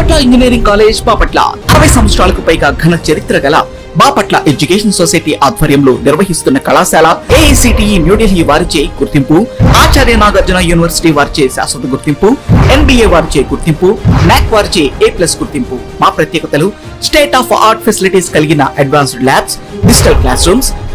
Bapatla engineering college Bapatla అరవై సంవత్సరాలకు పైగా ఘన చరిత్ర గల బాపట్ల ఎడ్యుకేషన్ సొసైటీ ఆధ్వర్యంలో నిర్వహిస్తున్న కళాశాల ఏఐసిటిఈ న్యూఢిల్లీ వారిచే గుర్తింపు ఆచార్య నాగార్జున యూనివర్సిటీ వారిచే శాశ్వత గుర్తింపు ఎన్బిఏ వారిచే గుర్తింపు నాక్ వారిచే ఏ ప్లస్ గుర్తింపు. మా ప్రత్యేకతలు స్టేట్ ఆఫ్ ఆర్ట్ ఫెసిలిటీస్ కలిగిన advanced labs digital class rooms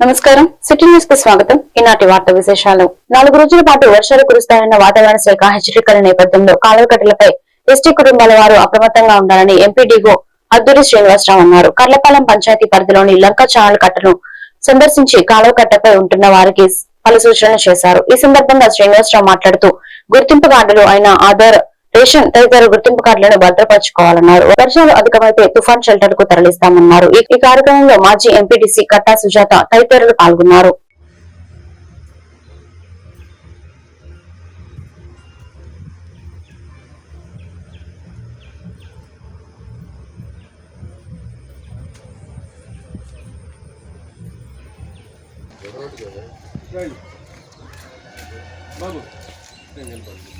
నమస్కారం. సిటీ న్యూస్కు స్వాగతం. ఈనాటి వార్త విశేషాలు. నాలుగు రోజుల పాటు వర్షాలు కురుస్తాయన్న వాతావరణ శాఖ హెచ్చరికల నేపథ్యంలో కాలువకట్టలపై ఎస్టీ కుటుంబాల వారు అప్రమత్తంగా ఉండాలని ఎంపీడీఓ అద్దూరి శ్రీనివాసరావు అన్నారు. కర్లపాలెం పంచాయతీ పరిధిలోని లంక ఛానల్ కట్టను సందర్శించి కాలువ కట్టపై ఉంటున్న వారికి పలు సూచనలు చేశారు. ఈ సందర్భంగా శ్రీనివాసరావు మాట్లాడుతూ గుర్తింపు కార్డులు అయిన ఆధార్ రేషన్ తదితర గుర్తింపు కార్డులను భద్రపరచుకోవాలన్నారు. వర్షాలు అధికమైతే తుఫాన్ షెల్టర్కు తరలిస్తామన్నారు. ఈ కార్యక్రమంలో మాజీ ఎంపీటీసీ కట్టా సుజాత తదితరులు పాల్గొన్నారు. కూడా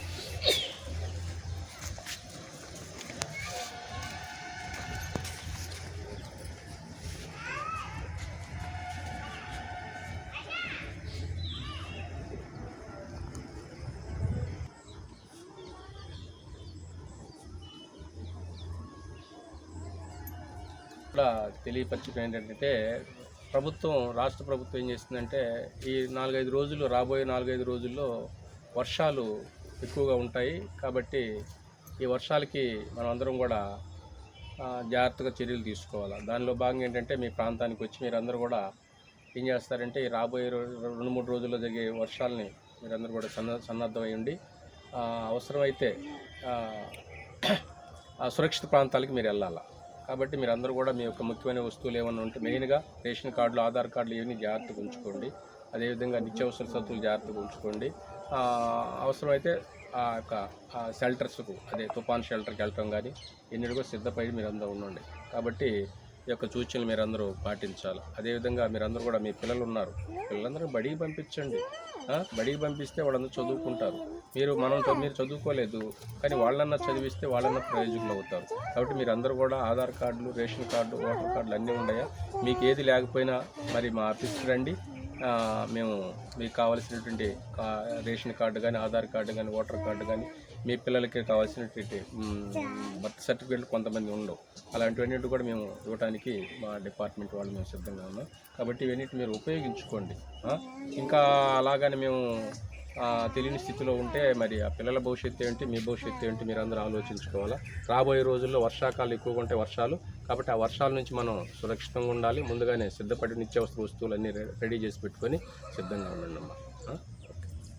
తెలియపరచడం ఏంటంటే ప్రభుత్వం రాష్ట్ర ప్రభుత్వం ఏం చేస్తుందంటే ఈ నాలుగైదు రోజులు రాబోయే నాలుగైదు రోజుల్లో వర్షాలు ఎక్కువగా ఉంటాయి. కాబట్టి ఈ వర్షాలకి మనం అందరం కూడా జాగ్రత్తగా చర్యలు తీసుకోవాలి. దానిలో భాగంగా ఏంటంటే మీ ప్రాంతానికి వచ్చి మీరందరూ కూడా ఏం చేస్తారంటే ఈ రాబోయే రెండు మూడు రోజుల్లో జరిగే వర్షాలని మీరందరూ కూడా సన్న సన్నద్ధమై ఉండి అవసరమైతే ఆ, సురక్షిత ప్రాంతాలకి మీరు వెళ్ళాలి? కాబట్టి మీరు అందరూ కూడా మీ యొక్క ముఖ్యమైన వస్తువులు ఏమైనా ఉంటే మెయిన్గా రేషన్ కార్డులు ఆధార్ కార్డులు ఇవన్నీ జాగ్రత్తగా ఉంచుకోండి. అదేవిధంగా నిత్యావసర సత్తులు జాగ్రత్తగా ఉంచుకోండి. అవసరమైతే ఆ యొక్క షెల్టర్స్కు అదే తుఫాన్ షెల్టర్కి వెళ్ళటం కానీ ఎన్నిటి సిద్ధపై సిద్ధపడి మీరు అందరూ ఉండండి. కాబట్టి యొక్క సూచనలు మీరందరూ పాటించాలి. అదేవిధంగా మీరందరూ కూడా మీ పిల్లలు ఉన్నారు. పిల్లలందరూ బడికి పంపించండి. బడికి పంపిస్తే వాళ్ళందరూ చదువుకుంటారు. మీరు మనం మీరు చదువుకోలేదు కానీ వాళ్ళన్నా చదివిస్తే వాళ్ళన్నా ప్రయోజకులు అవుతారు. కాబట్టి మీరు అందరూ కూడా ఆధార్ కార్డులు రేషన్ కార్డు ఓటర్ కార్డులు అన్నీ ఉన్నాయా? మీకు ఏది లేకపోయినా మరి మా ఆఫీస్కి రండి. మేము మీకు కావాల్సినటువంటి రేషన్ కార్డు కానీ ఆధార్ కార్డు కానీ ఓటర్ కార్డు కానీ మీ పిల్లలకి కావాల్సినటువంటి బర్త్ సర్టిఫికేట్లు కొంతమంది ఉండవు. అలాంటివన్నిటి కూడా మేము ఇవ్వడానికి మా డిపార్ట్మెంట్ వాళ్ళు మేము సిద్ధంగా ఉన్నాం. కాబట్టి ఇవన్నిటి మీరు ఉపయోగించుకోండి. ఇంకా అలాగని మేము తెలియని స్థితిలో ఉంటే మరి ఆ పిల్లల భవిష్యత్తు ఏంటి మీ భవిష్యత్తు ఏంటి మీరు అందరూ ఆలోచించుకోవాలా? రాబోయే రోజుల్లో వర్షాకాలం ఎక్కువగా ఉంటే వర్షాలు. కాబట్టి ఆ వర్షాల నుంచి మనం సురక్షితంగా ఉండాలి. ముందుగానే సిద్ధపడి నిత్యావసర వస్తువులన్నీ రె- రెడీ చేసి పెట్టుకొని సిద్ధంగా ఉండండి అమ్మా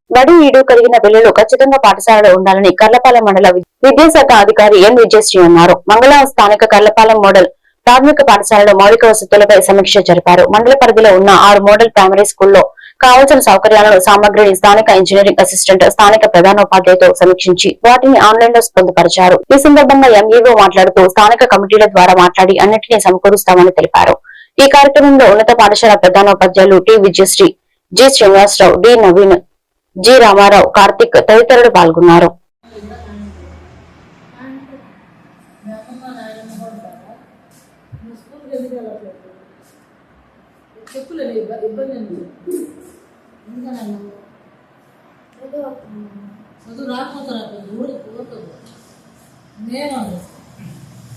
బడి ఈడు కలిగిన పిల్లలు ఖచ్చితంగా పాఠశాలలో ఉండాలని కర్లపాలెం మండల విద్యాశాఖ అధికారి ఎన్ విజయశ్రీ అన్నారు. మంగళవారం స్థానిక కర్లపాలెం మోడల్ ప్రాథమిక పాఠశాలలో మౌలిక వసతులపై సమీక్ష జరిపారు. మండల పరిధిలో ఉన్న ఆరు మోడల్ ప్రైమరీ స్కూల్లో కావలసిన సౌకర్యాలను సామగ్రిని స్థానిక ఇంజనీరింగ్ అసిస్టెంట్ స్థానిక ప్రధానోపాధ్యాయుతో సమీక్షించి వాటిని ఆన్లైన్లో పొందుపరిచారు. ఈ సందర్భంగా ఎంఈఓ మాట్లాడుతూ స్థానిక కమిటీల ద్వారా మాట్లాడి అన్నింటినీ సమకూరుస్తామని తెలిపారు. ఈ కార్యక్రమంలో ఉన్నత పాఠశాల ప్రధానోపాధ్యాయులు T Vijayasri G Srinivasarao D Naveen G Ramarao Karthik తదితరులు పాల్గొన్నారు. చెప్పులేదు చదువు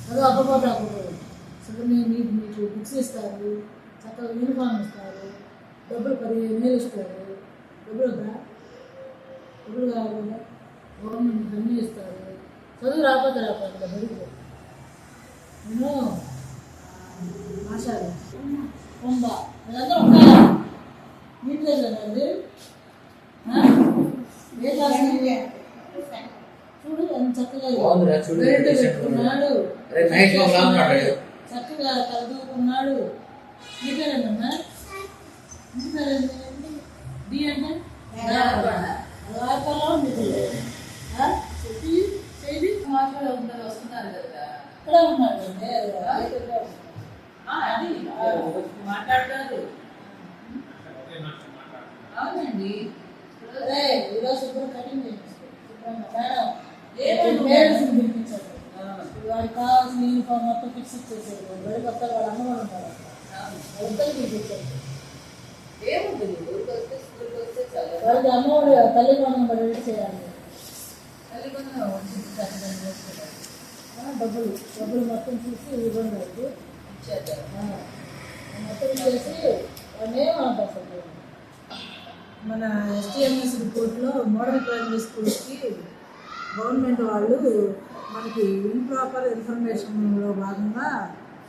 చదువు అప్పపోతే అప్పపోదు చదువు మీకు మీకు బుక్స్ ఇస్తారు చక్కగా యూనిఫామ్ ఇస్తారు డబ్బులు పదిహేను వేలు ఇస్తారు డబ్బులు కావాలి కదా గవర్నమెంట్ అన్నీ ఇస్తారు. చదువు రాకపోతే రాకపోతే బడికి నేను ఆశాలు. కొండ అదంతా ఉంటాయా నీట్ చదవండి. ఏ క్లాస్? చూడు ఎంత చక్కగా బాగుందిరా, చూడు, బెల్ట్ టీ-షర్ట్ పెట్టుకున్నాడు అరే, నైట్లో లాంగ్ మాట్లాడాడు. చక్కగా చదువుకున్నాడు నీకేనమ్మా డి అంటే? చెప్పి మాట్లాడే ఉంటారు వస్తున్నారు కదా. ఇక్కడ ఉన్నాడు అది మాట్లాడతారు. అవునండి. ఈరోజు శుభ్రం కటింగ్ మేడం. పేరెంట్స్ని పిలిపించారు. వాడికి కావాల్సిన యూనిఫామ్ మొత్తం ఫిక్స్ ఇచ్చేసారు బడికి వస్తారు వాళ్ళ అమ్మ కూడా ఉంటారు. వాళ్ళిద్దరు పిలిపించారు. వాడికి అమ్మఒడి తల్లి వందనం పడేట్టు చేయాలి. డబ్బులు డబ్బులు మొత్తం చూసి ఇవ్వండి ఆ, మొత్తం చేసి ఏమంటారు అసలు. మన ఎస్టీఎంఎస్ రిపోర్ట్లో మోడల్ ప్రైమరీ స్కూల్స్కి గవర్నమెంట్ వాళ్ళు మనకి ఇంప్రాపర్ ఇన్ఫర్మేషన్లో భాగంగా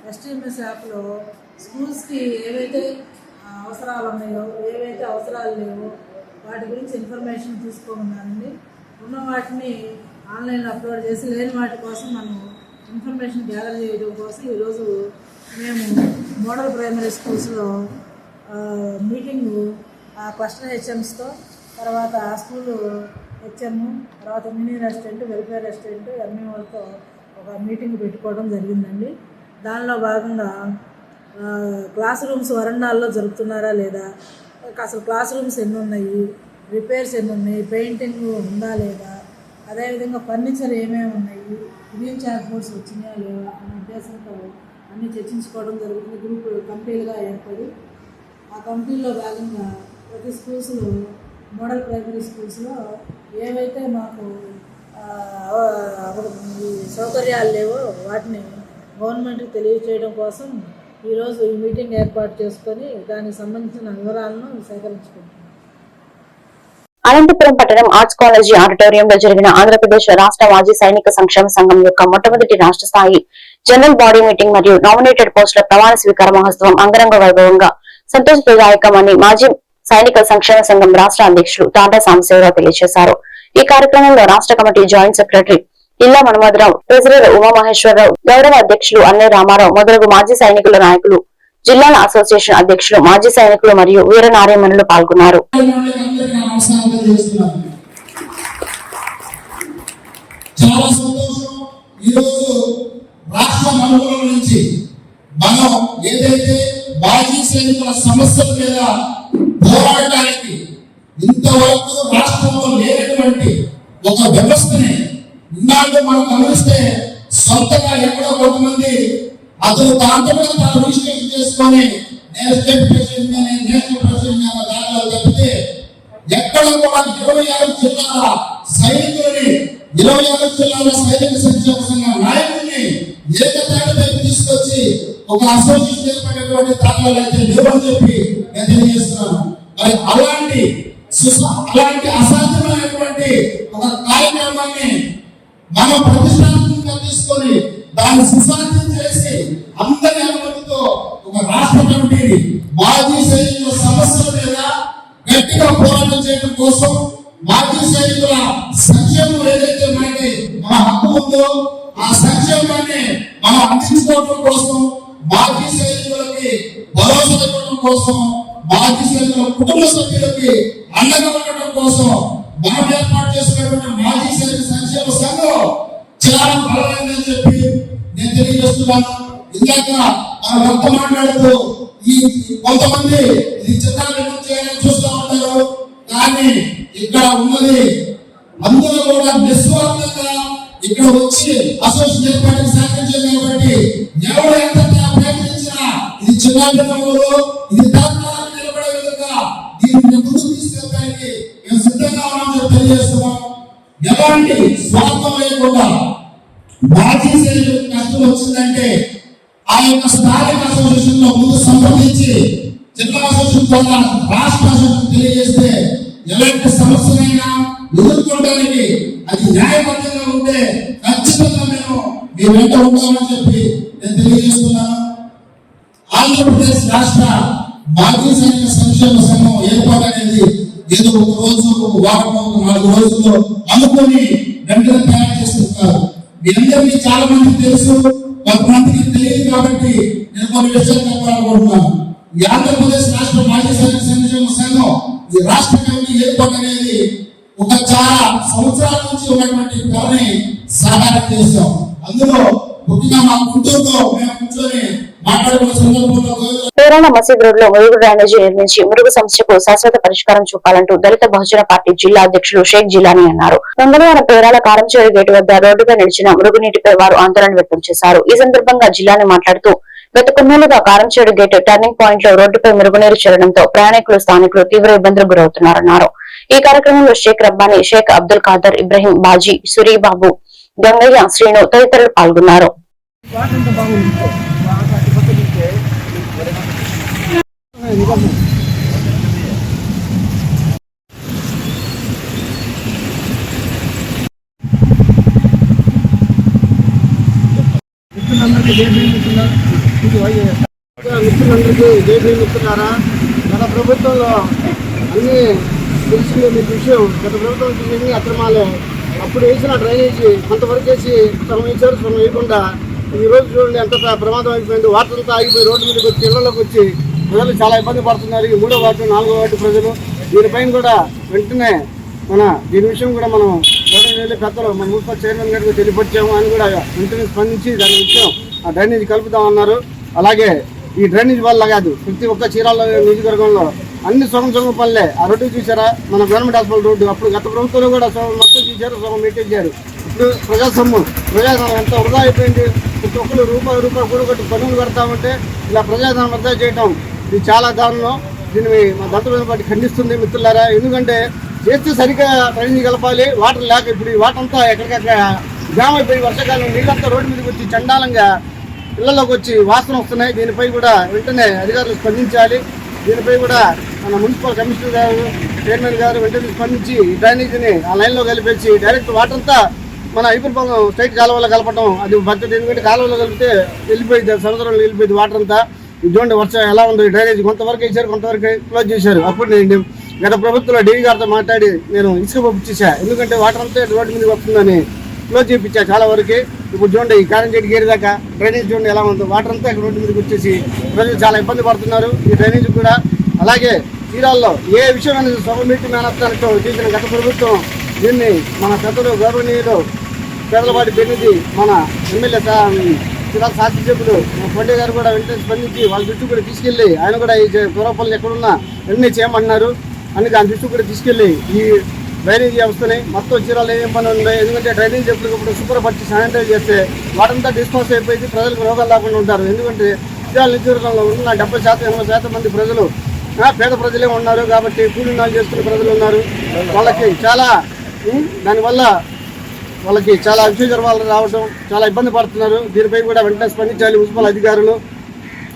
ఎస్టీఎంఎస్ యాప్లో స్కూల్స్కి ఏవైతే అవసరాలు ఉన్నాయో ఏవైతే అవసరాలు లేవో వాటి గురించి ఇన్ఫర్మేషన్ తీసుకోమన్నానండి. ఉన్న వాటిని ఆన్లైన్లో అప్లోడ్ చేసి లేని వాటి కోసం మనం ఇన్ఫర్మేషన్ గ్యాదర్ చేయడం కోసం ఈరోజు మేము మోడల్ ప్రైమరీ స్కూల్స్లో మీటింగు ఆ క్వశ్చన్ హెచ్ఎమ్స్తో తర్వాత ఆ స్కూల్ హెచ్ఎం తర్వాత మినీ రెస్టారెంట్ వెల్ఫేర్ రెస్టారెంట్ ఎంఈఓతో ఒక మీటింగ్ పెట్టుకోవడం జరిగిందండి. దానిలో భాగంగా క్లాస్ రూమ్స్ వరండాల్లో జరుపుతున్నారా లేదా? అసలు క్లాస్ రూమ్స్ ఎన్ని ఉన్నాయి రిపేర్స్ ఎన్ని ఉన్నాయి పెయింటింగ్ ఉందా లేదా? అదేవిధంగా ఫర్నిచర్ ఏమేమి ఉన్నాయి? గ్రీన్ చాక్ బోర్డ్స్ వచ్చినాయా లేవా అనే ఉద్దేశంతో అన్నీ చర్చించుకోవడం జరుగుతుంది. గ్రూప్ కమిటీలుగా ఏర్పడి ఆ కంపెనీలో భాగంగా ప్రతి స్కూల్స్లో మోడల్ ప్రైమరీ స్కూల్స్లో ఏవైతే మాకు అవ- ఈ సౌకర్యాలు లేవో వాటిని గవర్నమెంట్కి తెలియచేయడం కోసం ఈరోజు ఈ మీటింగ్ ఏర్పాటు చేసుకొని దానికి సంబంధించిన వివరాలను సేకరించుకుంటున్నాం. అనంతపురం పట్టణం ఆర్ట్స్ కాలేజీ ఆడిటోరియంలో జరిగిన ఆంధ్రప్రదేశ్ రాష్ట్ర మాజీ సైనిక సంక్షేమ సంఘం యొక్క మొట్టమొదటి రాష్ట్ర స్థాయి జనరల్ బాడీ మీటింగ్ మరియు నామినేటెడ్ పోస్టుల ప్రమాణ స్వీకార మహోత్సవం అంగరంగ వైభవంగా సంతోషదాయకమని మాజీ సైనిక సంక్షేమ సంఘం రాష్ట్ర అధ్యక్షులు టాటా సాంబశివరావు తెలియజేశారు. ఈ కార్యక్రమంలో రాష్ట్ర కమిటీ జాయింట్ సెక్రటరీ ఇల్లా మన్మధరావు ట్రెజరర్ ఉమామహేశ్వరరావు గౌరవ అధ్యక్షులు అన్నయ్య రామారావు మొదలగు మాజీ సైనికుల నాయకులు జిల్లాల అసోసియేషన్ అధ్యక్షులు మాజీ సైనికులు మరియు వీర నారాయణులు పాల్గొన్నారు. చాలా సంతోషం. ఈరోజు రాష్ట్ర నలుగుల నుంచి మనం ఏదైతే మాజీ సైనికుల సమస్యల మీద పోరాడడానికి ఇంతవరకు రాష్ట్రంలో లేనటువంటి ఒక వ్యవస్థని ఇన్నాళ్ళు మనం గమనిస్తే సొంతగా ఎక్కడో కొంతమంది అతను దాంతో తన రిజిస్ట్రేషన్ చేసుకొని నేను స్టేట్ ప్రెసిడెంట్ అని నేషనల్ ప్రెసిడెంట్ అన్న దాఖలు తప్పితే ఎక్కడ కూడా ఇరవై ఆరు జిల్లాల సైనికులని ఇరవై ఆరు జిల్లాల సైనిక సంక్షేమ సంఘ నాయకుల్ని ఏకతాటిపై తీసుకొచ్చి ఒక అసోసియేషన్ ఏర్పడేటువంటి దాఖలాలు అయితే లేవని చెప్పి నేను తెలియజేస్తున్నాను. మరి అలాంటి సుస- అలాంటి అసాధ్యమైనటువంటి ఒక కార్యక్రమాన్ని మనం ప్రతిష్టాత్మకంగా తీసుకొని దాన్ని సుసాధ్యం చేసి అందరి అనుమతితో ఒక రాష్ట్ర కమిటీని మాజీ సైనికుల సమస్యల మీద గట్టిగా పోరాటం చేయడం కోసం మాజీ సైనికుల సంక్షేమం ఏదైతే మనకి మన హక్కు ఉందో ఆ సంక్షేమాన్ని మనం అందించుకోవడం కోసం మాజీ సైనికులకి భరోసా ఇవ్వడం కోసం మాజీ సైనికుల కుటుంబ సభ్యులకి అండగా ఉండడం కోసం మనం ఏర్పాటు చేసుకున్నటువంటి మాజీ సైనిక సంక్షేమ సంఘం చాలా బలమైందని చెప్పి నేను తెలియజేస్తున్నాను. ఇందాక మన భర్త మాట్లాడుతూ ఈ కొంతమంది ఇది చిత్రాలు ఎందుకు చేయాలని చూస్తూ ఉంటారు కానీ ఇక్కడ ఉన్నది అందరూ కూడా నిస్వార్థంగా ఇక్కడ వచ్చి అసోసియేషన్ ఏర్పాటుకి సహకరించారు కాబట్టి ఎవరు ఎంత ప్రయత్నించినా ఇది చిన్న ఎలాంటి స్వార్థం లేకుండా మాజీ సైనికులకు కష్టం వచ్చిందంటే ఆ యొక్క స్థానిక అసోసియేషన్లో ముందు సంప్రదించి జిల్లా అసోసియేషన్ ద్వారా రాష్ట్ర అసోసియేషన్ తెలియజేస్తే ఎలాంటి సమస్యలైనా ఎదుర్కోవడానికి అది న్యాయబద్ధంగా ఉంటే ఖచ్చితంగా మేము మీ వెంట ఉంటామని చెప్పి నేను తెలియజేస్తున్నాను. ఆంధ్రప్రదేశ్ రాష్ట్ర మాజీ సైనిక సంక్షేమ సంఘం ఏర్పాటు అనేది ఏదో ఒక రోజు ఒక వారం నాలుగు రోజుల్లో అనుకొని వెంటనే తయారు చేస్తుంటారు. మీ అందరికీ చాలా మంది తెలుసు కొంతమందికి తెలియదు కాబట్టి నేను కొన్ని విషయాలు చెప్పాలనుకుంటున్నాను. ఈ ఆంధ్రప్రదేశ్ రాష్ట్ర మాజీ సైనిక సంక్షేమ సంఘం ఈ రాష్ట్ర కమిటీ ఏర్పాటు అనేది ఒక చాలా సంవత్సరాల నుంచి ఉన్నటువంటి పని సాకారం చేశాం. అందులో ముఖ్యంగా మా గుంటూరులో మేము కూర్చొని మాట్లాడుకున్న సందర్భంలో పేరాల మసీద్ రోడ్లో మురుగు డ్రైనేజీ నిర్మించి మురుగు సమస్యకు శాశ్వత పరిష్కారం చూపాలంటూ దళిత బహుజన పార్టీ జిల్లా అధ్యక్షులు షేక్ జిలానీ అన్నారు. మంగళవారం పేరాల కారంచేరు గేటు వద్ద రోడ్డుపై నిలిచిన మురుగునీటిపై వారు ఆందోళన వ్యక్తం చేశారు. ఈ సందర్భంగా జిల్లాని మాట్లాడుతూ గత కొన్నేళ్ళుగా కారంచేడు గేట్ టర్నింగ్ పాయింట్లో రోడ్డుపై మురుగునీరు చేరడంతో ప్రయాణికులు స్థానికులు తీవ్ర ఇబ్బందులు గురవుతున్నారన్నారు. ఈ కార్యక్రమంలో షేక్ రబ్బానీ షేక్ అబ్దుల్ ఖాదర్ ఇబ్రహీం బాజీ సురీబాబు గంగయ్య శ్రీను తదితరులు పాల్గొన్నారు. మిత్రులందరికీ జై భీమ్ మిత్రులారా గత ప్రభుత్వంలో అన్ని తెలిసింది విషయం గత ప్రభుత్వం చేసింది అక్రమాలే. అప్పుడు వేసిన డ్రైనేజీ కొంతవరకు వేసి సగం వేసారు సగం వేయకుండా ఈ రోజు చూడండి ఎంత ప్రమాదం అయిపోయింది. వాటర్ అంతా ఆగిపోయి రోడ్డు మీదకి వచ్చి ఇళ్ళలోకి వచ్చి ప్రజలు చాలా ఇబ్బంది పడుతున్నారు. ఈ మూడో వార్డు నాలుగో వార్డు ప్రజలు దీనిపైన కూడా వెంటనే మన దీని విషయం కూడా మనం వెళ్ళి పెద్దలు మన మున్సిపల్ చైర్మన్ గారికి తెలియపరిచాము అని కూడా వెంటనే స్పందించి దాని విషయం ఆ డ్రైనేజ్ కలుపుతామన్నారు అలాగే ఈ డ్రైనేజ్ వల్ల కాదు ప్రతి ఒక్క చీరాల నియోజకవర్గంలో అన్ని సగం సగం పనులే. ఆ రోడ్డు చూసారా మన గవర్నమెంట్ హాస్పిటల్ రోడ్డు. అప్పుడు గత ప్రభుత్వంలో కూడా సగం మొత్తం చూశారు సగం పెట్టించారు ఇప్పుడు ప్రజా ప్రజాధనం ఎంత వృధా అయిపోయింది? ప్రతి ఒక్కరు రూపాయి రూపాయి కూడగొట్టి పనులు పెడతామంటే ఇలా ప్రజాధనం వృధా చేయటం ఇది చాలా దారుణం. దీన్ని మా దత్తమైన పార్టీ ఖండిస్తుంది మిత్రులారా. ఎందుకంటే చేస్తే సరిగ్గా డ్రైనేజ్ కలపాలి వాటర్ లేక ఇప్పుడు ఈ వాటర్ అంతా ఎక్కడికక్కడ జామ్ అయిపోయి వర్షాకాలం నీళ్ళంతా రోడ్డు మీదకి వచ్చి చండాలంగా ఇళ్ళలోకి వచ్చి వాసన వస్తున్నాయి. దీనిపై కూడా వెంటనే అధికారులు స్పందించాలి. దీనిపై కూడా మన మున్సిపల్ కమిషనర్ గారు చైర్మన్ గారు వెంటనే స్పందించి ఈ డ్రైనేజీని ఆ లైన్లో కలిపేసి డైరెక్ట్ వాటర్ అంతా మన ఐపురపంగం స్ట్రైట్ కాలువలో కలపడం అది పద్ధతి ఎందుకంటే కాలువలో కలిపితే వెళ్ళిపోయింది సముద్రంలో వెళ్ళిపోయింది వాటర్ అంతా. ఇది చూడండి వర్షం ఎలా ఉంది డ్రైనేజ్ కొంతవరకు వేసారు కొంతవరకు క్లోజ్ చేశారు. అప్పుడు నేను గత ప్రభుత్వంలో డీవీ గారితో మాట్లాడి నేను ఇసుక పంపించేసా ఎందుకంటే వాటర్ అంతా రోడ్డు మీద వస్తుందని క్లోజ్ చేయించా చాలా వరకు. ఇప్పుడు చూడండి ఈ కారంచేటి గేరి గేరేదాకా డ్రైనేజ్ చూడండి ఎలా ఉందో వాటర్ అంతా రోడ్డు మీదకి వచ్చేసి ప్రజలు చాలా ఇబ్బంది పడుతున్నారు. ఈ డ్రైనేజ్ కూడా అలాగే చీరాల్లో ఏ విషయం అనేది సభమీటి మేనత్తానికి చేసిన గత ప్రభుత్వం దీన్ని మన పెద్దలు గౌరవనీయులు పేదలపాటి పెరిగింది మన ఎమ్మెల్యే చిరాల శాసనసభ్యులు పండే గారు కూడా వెంటనే స్పందించి వాళ్ళ దృష్టి కూడా తీసుకెళ్ళి ఆయన కూడా ఈ దూరపల్లి ఎక్కడున్నా ఎన్ని చేయమన్నారు అని దాని దృష్టి కూడా తీసుకెళ్ళి ఈ డ్రైనేజ్ వ్యవస్థని మొత్తం చీరాలు ఏం పని ఉన్నాయి ఎందుకంటే డ్రైనేజ్ ఎప్పటికప్పుడు శుభ్రపరిచి శానిటైజ్ చేస్తే వాటంతా డిస్పోజ్ అయిపోయి ప్రజలకు రోగాలు లేకుండా ఉంటారు ఎందుకంటే చీరాల నియోజకవర్గంలో ఉన్న డెబ్బై శాతం ఎనభై శాతం మంది ప్రజలు పేద ప్రజలే ఉన్నారు కాబట్టి కూలీనాలు చేసుకునే ప్రజలు ఉన్నారు. వాళ్ళకి చాలా దానివల్ల వాళ్ళకి చాలా అభిషేకర్వాలు రావడం చాలా ఇబ్బంది పడుతున్నారు. దీనిపై కూడా వెంటనే స్పందించాలి మున్సిపల్ అధికారులు.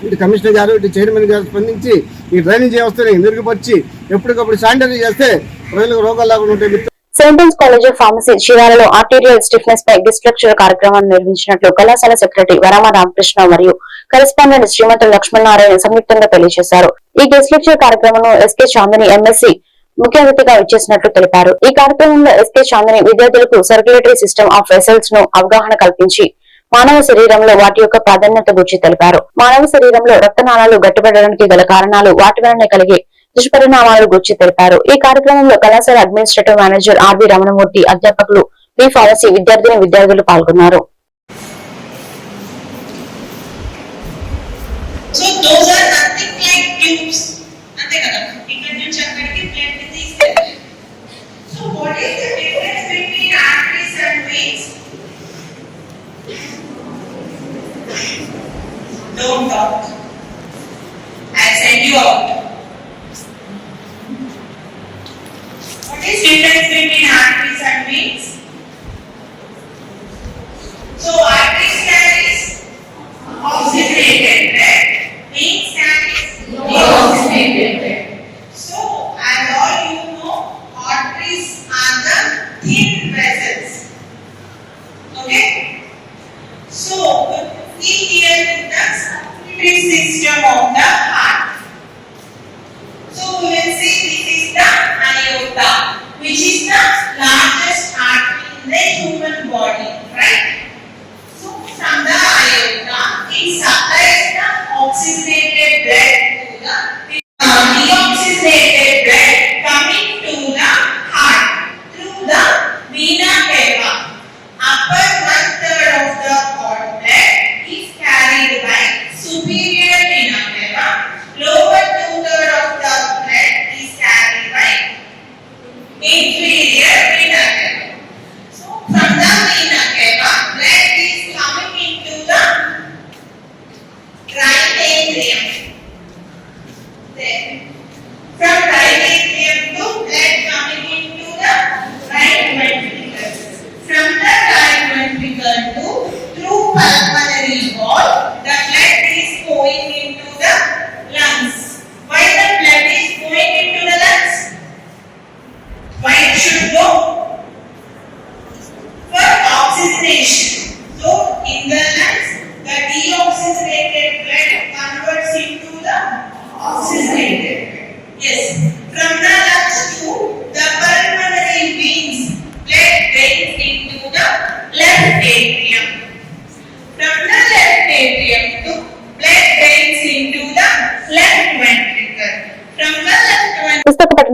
ఇటు కమిషనర్ గారు ఇటు చైర్మన్ గారు స్పందించి ఈ డ్రైనేజ్ వ్యవస్థని మెరుగుపరిచి ఎప్పటికప్పుడు శానిటైజ్ చేస్తే ప్రజలకు రోగాలు లేకుండా ఉంటాయి సెయింట్ కాలేజ్ ఆఫ్ ఫార్మసీ చీరాలలో ఆర్టీరియల్ స్టిఫ్నెస్ పై డిస్ట్రక్చర్ కార్యక్రమాన్ని నిర్వహించినట్లు కళాశాల సెక్రటరీ వరామ రామకృష్ణ మరియు కరెస్పాండెంట్ శ్రీమతి లక్ష్మణనారాయణ సంయుక్తంగా తెలియజేశారు. ఈ డిస్ట్రక్చర్ కార్యక్రమంలో ఎస్కే చాందని ఎంఎస్సీ ముఖ్య అతిథిగా ఇచ్చేసినట్లు తెలిపారు. ఈ కార్యక్రమంలో ఎస్కే చాందని విద్యార్థులకు సర్క్యులేటరీ సిస్టమ్ ఆఫ్ వెసల్స్ను అవగాహన కల్పించి మానవ శరీరంలో వాటి యొక్క ప్రాధాన్యత గురించి తెలిపారు. మానవ శరీరంలో రక్తనాళాలు గట్టిపడడానికి గల కారణాలు వాటి వలనే కలిగే దుష్పరిణామాల గురించి తెలిపారు. ఈ కార్యక్రమంలో కళాశాల అడ్మినిస్ట్రేటివ్ మేనేజర్ ఆర్వి రమణమూర్తి అధ్యాపకులు బి ఫార్మసీ విద్యార్థిని విద్యార్థులు పాల్గొన్నారు.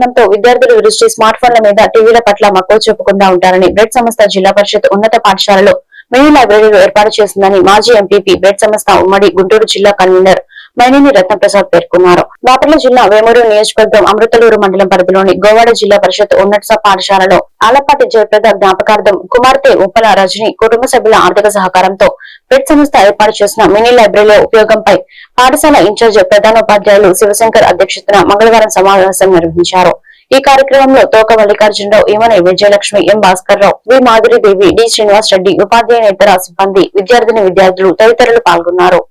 పుస్తక విద్యార్థుల విద్యార్థులు దృష్టి స్మార్ట్ ఫోన్ల మీద టీవీల పట్ల మక్కువ చూపకుండా ఉంటారని బ్రెడ్ సంస్థ జిల్లా పరిషత్ ఉన్నత పాఠశాలలో మినీ లైబ్రరీలు ఏర్పాటు చేసిందని మాజీ ఎంపీపీ బ్రెడ్ సంస్థ ఉమ్మడి గుంటూరు జిల్లా కన్వీనర్ మైనేని రత్నప్రసాద్ పేర్కొన్నారు. బాపట్ల జిల్లా వేమూరు నియోజకవర్గం అమృతలూరు మండలం పరిధిలోని గోవాడ జిల్లా పరిషత్ ఉన్నత పాఠశాలలో ఆలపాటి జయప్రద జ్ఞాపకార్థం కుమార్తె ఉప్పల రజని కుటుంబ సభ్యుల ఆర్థిక సహకారంతో పెట్ సంస్థ ఏర్పాటు చేసిన మినీ లైబ్రరీల ఉపయోగంపై పాఠశాల ఇన్ఛార్జ్ ప్రధానోపాధ్యాయులు శివశంకర్ అధ్యక్షతన మంగళవారం సమావేశం నిర్వహించారు. ఈ కార్యక్రమంలో Thoka Mallikarjunarao Emani Vijayalakshmi M Bhaskar Rao V Madhuridevi D. Srinivas Reddy ఉపాధ్యాయునేతర సిబ్బంది విద్యార్థిని విద్యార్థులు తదితరులు పాల్గొన్నారు.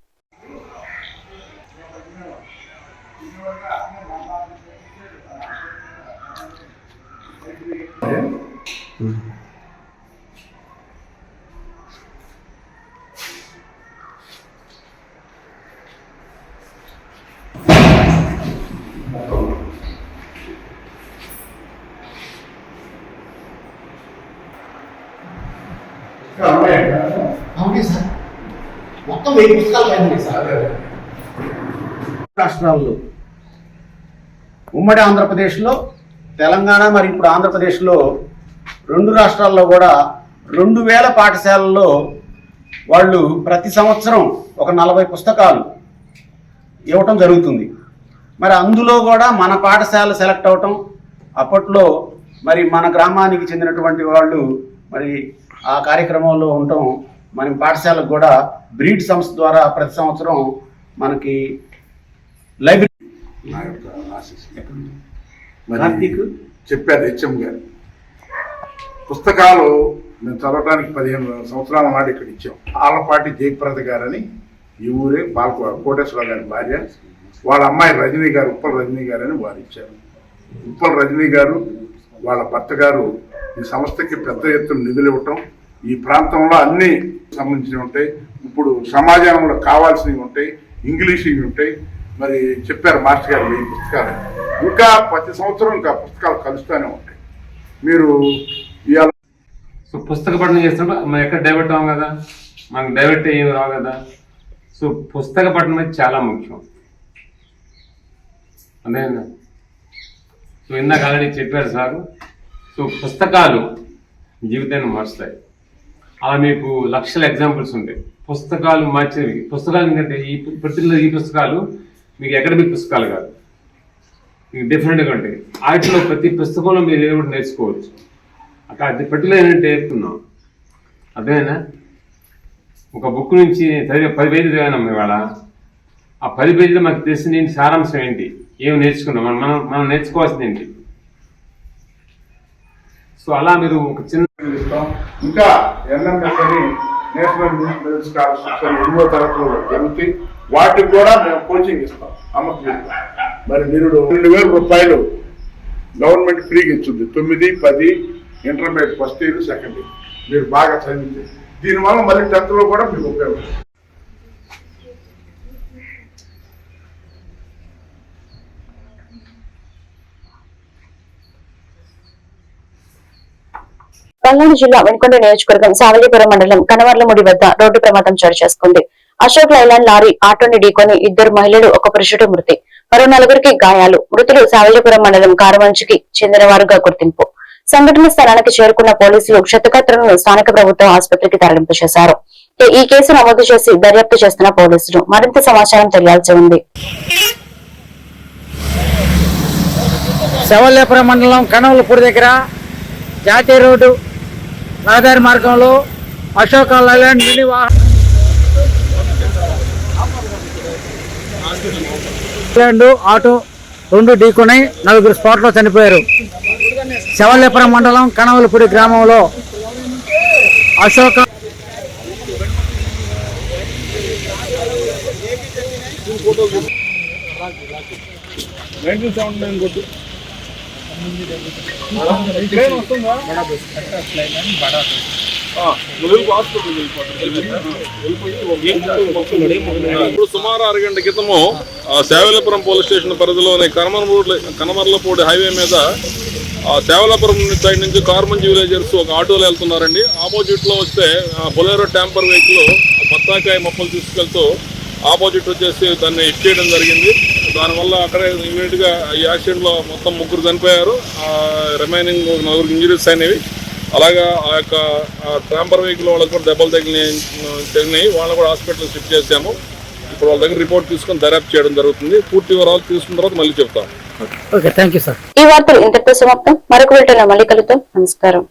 అవునే సార్. మొత్తం వెయ్యి పుస్తకాలు పైన సార్. రాష్ట్రాల్లో ఉమ్మడి ఆంధ్రప్రదేశ్లో తెలంగాణ మరి ఇప్పుడు ఆంధ్రప్రదేశ్లో రెండు రాష్ట్రాల్లో కూడా రెండు వేల పాఠశాలల్లో వాళ్ళు ప్రతి సంవత్సరం ఒక నలభై పుస్తకాలు ఇవ్వటం జరుగుతుంది. మరి అందులో కూడా మన పాఠశాల సెలెక్ట్ అవటం అప్పట్లో మరి మన గ్రామానికి చెందినటువంటి వాళ్ళు మరి ఆ కార్యక్రమంలో ఉండటం మన పాఠశాలకు కూడా బ్రీడ్ సంస్థ ద్వారా ప్రతి సంవత్సరం మనకి లైబ్రరీ కార్తీక్? చెప్పారు హెచ్ఎం గారు. పుస్తకాలు మేము చదవడానికి పదిహేను సంవత్సరాల నాడు ఇక్కడ ఇచ్చాం. ఆలపాటి జయప్రద గారని ఈ ఊరే బాలకో కోటేశ్వర గారి భార్య. వాళ్ళ అమ్మాయి రజనీ గారు ఉప్పల రజనీ గారు అని వారు ఇచ్చారు. ఉప్పల రజనీ గారు వాళ్ళ భర్త గారు ఈ సంస్థకి పెద్ద ఎత్తున నిధులు ఇవ్వటం ఈ ప్రాంతంలో అన్ని సంబంధించినవి ఉంటాయి. ఇప్పుడు సమాజంలో కావాల్సినవి ఉంటాయి ఇంగ్లీష్ ఉంటాయి. మరి చెప్పారు మాస్టర్ గారు ఈ పుస్తకాలు. ఇంకా ప్రతి సంవత్సరం ఇంకా పుస్తకాలు కలుస్తూనే ఉంటాయి. మీరు ఇవాళ సో పుస్తక పఠనం చేస్తున్నప్పుడు మనం ఎక్కడ డైవర్ట్ అవ్వం కదా? మనకు డైవర్ట్ ఏం రావు కదా? సో పుస్తక పఠనం అనేది చాలా ముఖ్యం. అదేనా సో ఇందాక ఆల్రెడీ చెప్పారు సార్. సో పుస్తకాలు జీవితాన్ని మార్చుతాయి అలా మీకు లక్షల ఎగ్జాంపుల్స్ ఉంటాయి. పుస్తకాలు మార్చేవి. పుస్తకాలు ఏంటంటే ఈ పర్టికులర్ ఈ పుస్తకాలు మీకు అకాడమిక్ పుస్తకాలు కాదు. డిఫరెంట్గా ఉంటాయి. వాటిలో ప్రతి పుస్తకంలో మీరు ఏదో నేర్చుకోవచ్చు. అక్కడ అది పర్టికులర్ ఏంటంటే నేర్పుతున్నాం అర్థమైనా ఒక బుక్ నుంచి చదివే పది పేజీలు చదివాను ఇవాళ. ఆ పది పేజీలో మాకు తెలిసిన ఏంటి? సారాంశం ఏంటి? ఏమి నేర్చుకున్నాం మనం మనం మనం నేర్చుకోవాల్సింది ఏంటి? సో అలా మీరు ఒక చిన్న ఇంకా ఎన్ఎంఎస్ అని నేషనల్ స్కాలర్షిప్స్ అని ఎన్నో తరగతులు జరుగుతాయి వాటికి కూడా మేము కోచింగ్ ఇస్తాం. అమ్మకం మరి మీరు రెండు వేల రూపాయలు గవర్నమెంట్ ఫ్రీగా ఇచ్చింది. తొమ్మిది పది intermediate first year second year మీరు బాగా చదివితే. దీనివల్ల మళ్ళీ టెన్త్లో కూడా మీకు ఉపయోగం. పల్నాడు జిల్లా వెనుకొండ నియోజకవర్గం సావలీపురం మండలం కనవర్లముడి వద్ద రోడ్డు ప్రమాదం చోటు చేసుకుంది. అశోక్ లైలాండ్ లారీ ఆటోని ఢీకొని ఇద్దరు మహిళలు ఒక పురుషుడు మృతి. మరో నలుగురికి గాయాలు. మృతులు సావలిపురం మండలం కారమంచికి చెందిన వారుగా గుర్తింపు. సంఘటన స్థలానికి చేరుకున్న పోలీసులు క్షతగాత్రులను స్థానిక ప్రభుత్వ ఆసుపత్రికి తరలింపు చేశారు ఈ కేసు నమోదు చేసి దర్యాప్తు చేస్తున్న పోలీసులు మరింత సమాచారం తెలియాల్సి ఉంది. శవల్లేపురం మండలం కనవలపూడి దగ్గర జాతీయ రోడ్డు రహదారి మార్గంలో అశోక లైలాండ్ మినీ వాహనం లైలాండ్ ఆటో రెండు ఢీకొని నలుగురు స్పాట్లో చనిపోయారు. శవల్లేపురం మండలం కనవలపూడి గ్రామంలో అశోక ఇప్పుడు సుమారు అరగంట క్రితము సేవలపురం పోలీస్ స్టేషన్ పరిధిలోని కనమరపూడి కనమర్లపూడి హైవే మీద ఆ సేవలపురం సైడ్ నుంచి కార్మంచి విలేజర్స్ ఒక ఆటోలో వెళ్తున్నారండి. ఆపోజిట్లో వస్తే బొలేరో ట్యాంపర్ వెహికల్ బత్తాకాయ మొక్కలు తీసుకెళ్తూ ఆపోజిట్ వచ్చేసి దాన్ని హిట్ చేయడం జరిగింది. దానివల్ల అక్కడే ఇమీడియట్గా ఈ యాక్సిడెంట్లో మొత్తం ముగ్గురు చనిపోయారు. రిమైనింగ్ నలుగురు ఇంజరీస్ అయినవి. అలాగా ఆ యొక్క ట్రాంపర్ వెహికల్ వాళ్ళకి కూడా దెబ్బలు తగిలి తగిలినాయి. వాళ్ళని కూడా హాస్పిటల్ షిఫ్ట్ చేశాము. ఇప్పుడు వాళ్ళ దగ్గర రిపోర్ట్ తీసుకొని దర్యాప్తు చేయడం జరుగుతుంది. పూర్తి వివరాలు తీసుకున్న తర్వాత మళ్ళీ చెప్తాం. Okay thank you sir. ఈ వార్తలు ఇంతటితో సమాప్తం. మరొక వీటిలో మళ్ళీ కలుద్దాం. నమస్కారం.